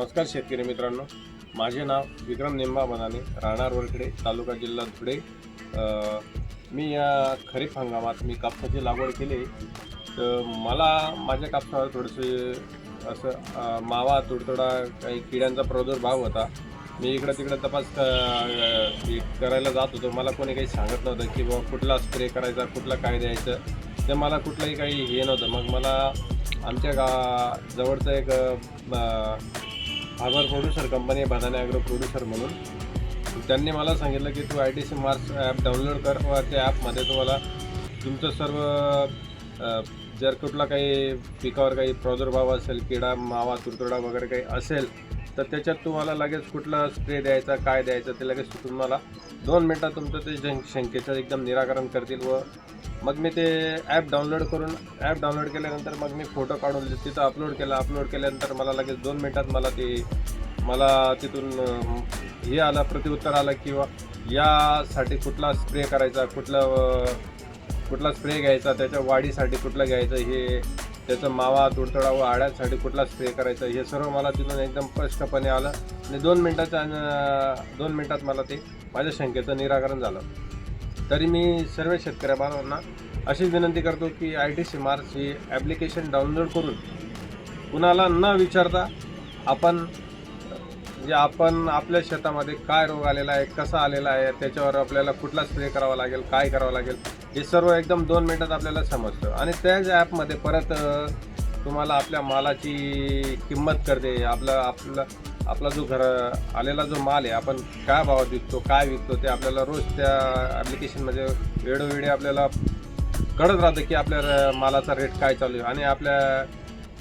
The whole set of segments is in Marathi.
नमस्कार शेतकरी मित्रांनो. माझे नाव विक्रम निंबा बनाने राहणार वरकडे तालुका जिल्हा धुळे. मी या खरीप हंगामात मी कापसाची लागवड केली. तर मला माझ्या कापसावर थोडंसे असं मावा तुडतुडा काही किड्यांचा प्रादुर्भाव होता. मी इकडं तिकडं तपास हे करायला जात होतो. मला कोणी काही सांगत नव्हतं की बाबा कुठला स्प्रे करायचा कुठला काय द्यायचं. ते मला कुठलंही काही हे नव्हतं. मग मला आमच्या गा जवळचं एक फार्मर प्रोड्युसर कंपनी आहे बदाने ॲग्रो प्रोड्युसर म्हणून. त्यांनी मला सांगितलं की तू I T C marks app download कर व त्या ॲपमध्ये तुम्हाला तुमचं सर्व जर कुठला काही पिकावर काही प्रादुर्भाव असेल किडा मावा तुरतुडा वगैरे काही असेल तर त्याच्यात तुम्हाला लगेच कुठला स्प्रे द्यायचा काय द्यायचं ते लगेच तुम्हाला दोन मिनटात तुमचं ते शंकेचं एकदम निराकरण करतील व मग मी ते ॲप डाउनलोड करून ॲप डाउनलोड केल्यानंतर मग मी फोटो काढून तिथं अपलोड केला. अपलोड केल्यानंतर मला लगेच दोन मिनटात मला ते मला तिथून हे आलं प्रतिउत्तर आलं किंवा यासाठी कुठला स्प्रे करायचा कुठला कुठला स्प्रे घ्यायचा त्याच्या वाढीसाठी कुठलं घ्यायचं हे त्याचं मावा तुडतडा व आड्यांसाठी कुठला स्प्रे करायचा हे सर्व मला तिथून एकदम स्पष्टपणे आलं. आणि दोन मिनटाच्या दोन मिनटात मला ते माझ्या शंकेचं निराकरण झालं. तरी मी सर्व शेतकऱ्या बांधवांना अशीच विनंती करतो की आय टी सी मार्च ही ॲप्लिकेशन डाउनलोड करून कुणाला न विचारता आपण म्हणजे आपण आपल्या शेतामध्ये काय रोग आलेला आहे कसा आलेला आहे त्याच्यावर आपल्याला कुठला स्प्रे करावा लागेल काय करावं लागेल हे सर्व एकदम दोन मिनटात आपल्याला समजतं. आणि त्याच ॲपमध्ये परत तुम्हाला आपल्या मालाची किंमत करते आपलं आपलं आपला जो घर आलेला जो माल आहे आपण काय भावात विकतो काय विकतो ते आपल्याला रोज त्या ॲप्लिकेशनमध्ये म्हणजे वेळोवेळी आपल्याला कळत राहतं की आपल्या मालाचा रेट काय चालू आहे. आणि आपल्या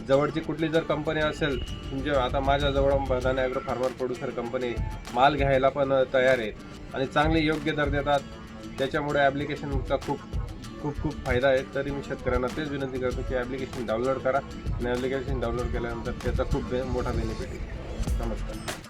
जवळची कुठली जर कंपनी असेल म्हणजे आता माझ्याजवळ जवळ ॲग्रो फार्मर प्रोड्युसर कंपनी माल घ्यायला पण तयार आहे. आणि चांगले योग्य दर देतात. त्याच्यामुळे ॲप्लिकेशनचा खूप खूप खूप फायदा आहे. तरी मी शेतकऱ्यांना तेच विनंती करतो की ॲप्लिकेशन डाउनलोड करा. आणि ॲप्लिकेशन डाउनलोड केल्यानंतर त्याचा खूप बे मोठा बेनिफिट आहे. नमस्कार